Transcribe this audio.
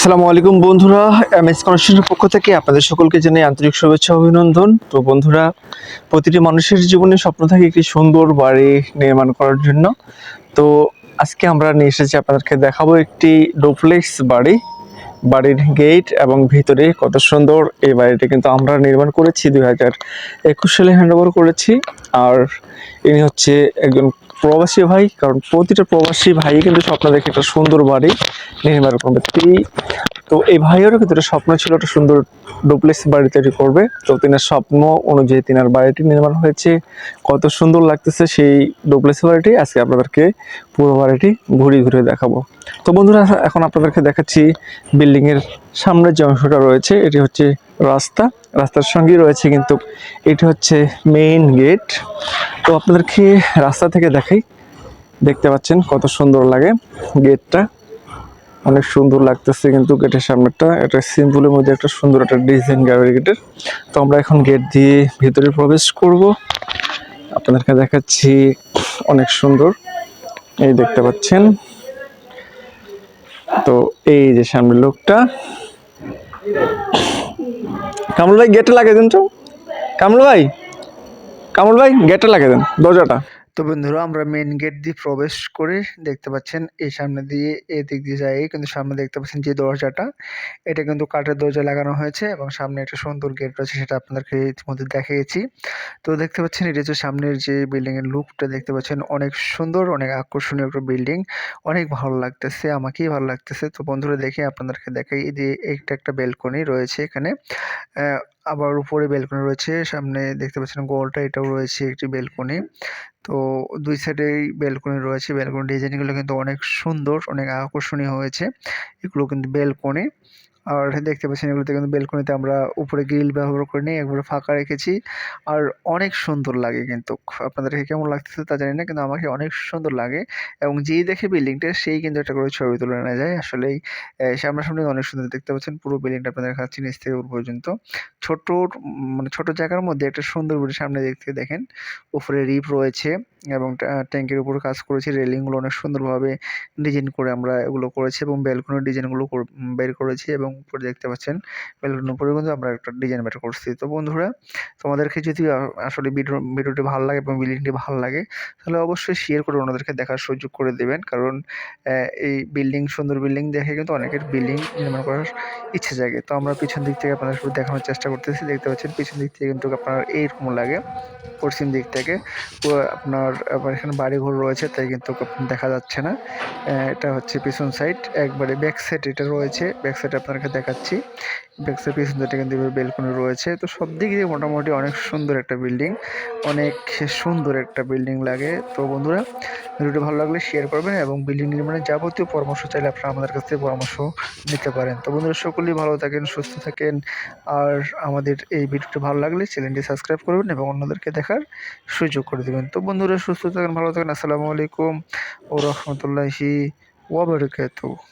আসসালামু আলাইকুম বন্ধুরা এম এস কনস্ট্রাকশনের পক্ষ থেকে আপনাদের সকলকে জানাই আন্তরিক শুভেচ্ছা, অভিনন্দন। তো বন্ধুরা, প্রতিটি মানুষের জীবনে স্বপ্ন থাকে একটি সুন্দর বাড়ি নির্মাণ করার জন্য। তো আজকে আমরা নিয়ে এসেছি আপনাদেরকে দেখাবো একটি ডুপ্লেক্স বাড়ি, বাড়ির গেট এবং ভিতরে কত সুন্দর এই বাড়িটি কিন্তু আমরা নির্মাণ করেছি, দুই হাজার একুশ সালে হ্যান্ড করেছি। আর ইনি হচ্ছে একজন প্রবাসী ভাই, কারণ প্রতিটা প্রবাসী ভাই কিন্তু স্বপ্ন দেখে একটা সুন্দর বাড়ি নির্মাণ করবে। তো এই ভাইয়েরও কিন্তু একটা স্বপ্ন ছিল একটা সুন্দর ডুপ্লেক্স বাড়ি তৈরি করবে। তো তিনার স্বপ্ন অনুযায়ী তিনার বাড়িটি নির্মাণ হয়েছে। কত সুন্দর লাগতেছে সেই ডুপ্লেক্স বাড়িটি। আজকে আপনাদেরকে পুরো বাড়িটি ঘুরে ঘুরে দেখাবো। তো বন্ধুরা, এখন আপনাদেরকে দেখাচ্ছি বিল্ডিং এর সামনের যে অংশটা রয়েছে, এটি হচ্ছে রাস্তা। রাস্তার সঙ্গেই রয়েছে কিন্তু এটি হচ্ছে মেইন গেট তো আপনাদেরকে রাস্তা থেকে দেখাই, দেখতে পাচ্ছেন কত সুন্দর লাগে গেটটা অনেক সুন্দর লাগতেছে কিন্তু গেটের সামনেটা এটা সিম্পলের মধ্যে একটা সুন্দর একটা ডিজাইন গাড়ি গেটের তো আমরা এখন গেট দিয়ে ভিতরে প্রবেশ করব। আপনাদেরকে দেখাচ্ছি অনেক সুন্দর। এই দেখতে পাচ্ছেন। তো এই যে সামনের লোকটা। কামরুল ভাই গেটে লাগিয়ে দেন তো। কামরুল ভাই কামরুল ভাই গেটে লাগিয়ে দেন দরজাটা। তো বন্ধুরা, আমরা মেন গেট দিয়ে প্রবেশ করে দেখতে পাচ্ছেন, এই সামনে দিয়ে এদিক দিয়ে যাই। কিন্তু সামনে দেখতে পাচ্ছেন যে দরজাটা, এটা কিন্তু কাঠের দরজা লাগানো হয়েছে এবং সামনে একটা সুন্দর গেট রয়েছে, সেটা আপনাদেরকে ইতিমধ্যে দেখিয়েছি। তো দেখতে পাচ্ছেন, এটা হচ্ছে সামনের যে বিল্ডিং এর লুকটা দেখতে পাচ্ছেন অনেক সুন্দর, অনেক আকর্ষণীয় একটা বিল্ডিং অনেক ভালো লাগতেছে, আমাকেই ভালো লাগতেছে। তো বন্ধুরা, দেখে আপনাদেরকে দেখাই এই যে একটা একটা বেলকনি রয়েছে এখানে। আবার উপরে বেলকনি রয়েছে, সামনে দেখতে পাচ্ছেন গোলটা এটাও রয়েছে একটি বেলকনি তো দুই সাইডেই বেলকনি রয়েছে বেলকনি ডিজাইনগুলো কিন্তু অনেক সুন্দর, অনেক আকর্ষণীয় হয়েছে। এগুলো কিন্তু বেলকনি আর দেখতে পাচ্ছেন এগুলোতে কিন্তু বেলকনিতে আমরা উপরে গ্রিল ব্যবহার করে নিই একবারে ফাঁকা রেখেছি। আর অনেক সুন্দর লাগে কিন্তু। আপনাদেরকে কেমন লাগতেছে তা জানি না, কিন্তু আমাকে অনেক সুন্দর লাগে এবং যেই দেখে বিল্ডিংটা, সেই কিন্তু একটা করে ছবি তুলে নেওয়া যায়। আসলেই সামনাসামনি অনেক সুন্দর দেখতে পাচ্ছেন। পুরো বিল্ডিংটা আপনাদের দেখাচ্ছি নিচ থেকে উপর পর্যন্ত। ছোট মানে ছোট জায়গার মধ্যে একটা সুন্দর করে সামনে দেখতে দেখেন, উপরে রিপ রয়েছে। এবং ট্যাঙ্কের উপর কাজ করেছি। রেলিংগুলো অনেক সুন্দরভাবে ডিজাইন করে আমরা এগুলো করেছি এবং ব্যালকনির ডিজাইনগুলো বের করেছি এবং উপরে দেখতে পাচ্ছেন ব্যালকনির উপরে কিন্তু আমরা একটা ডিজাইন বের করছি। তো বন্ধুরা, তোমাদেরকে যদি আসলে ভিডিও, ভিডিওটি ভালো লাগে এবং বিল্ডিংটি ভালো লাগে, তাহলে অবশ্যই শেয়ার করে ওনাদেরকে দেখার সুযোগ করে দেবেন। কারণ এই বিল্ডিং সুন্দর বিল্ডিং দেখে কিন্তু অনেকের বিল্ডিং নির্মাণ করার ইচ্ছে জাগে। তো আমরা পিছন দিক থেকে আপনাদের সাথে দেখানোর চেষ্টা করতেছি। দেখতে পাচ্ছেন পিছন দিক থেকে কিন্তু আপনার এইরকম লাগে, পশ্চিম দিক থেকে। পুরো আপনার আবার এখানে বাড়িঘর রয়েছে, তাই কিন্তু দেখা যাচ্ছে না। এটা হচ্ছে পিছন সাইড একবারে ব্যাক সাইড এটা রয়েছে। ব্যাক সাইড আপনাকে দেখাচ্ছি। ব্যাক সাইড পিছন সাইডে কিন্তু বেলকনি রয়েছে। তো সব দিক দিয়ে মোটামুটি অনেক সুন্দর একটা বিল্ডিং অনেক সুন্দর একটা বিল্ডিং লাগে। তো বন্ধুরা, ভিডিওটি ভালো লাগলে শেয়ার করবেন এবং বিল্ডিং নির্মাণের যাবতীয় পরামর্শ চাইলে আপনারা আমাদের কাছ থেকে পরামর্শ নিতে পারেন। তো বন্ধুরা, সকলেই ভালো থাকেন, সুস্থ থাকেন। আর আমাদের এই ভিডিওটি ভালো লাগলে চ্যানেলটি সাবস্ক্রাইব করবেন এবং অন্যদেরকে দেখার সুযোগ করে দেবেন। তো বন্ধুরা, সুস্থ থাকেন, ভালো থাকেন, আসসালামু আলাইকুম। ও রহমতুল্লাহি ওয়াবারাকাতুহু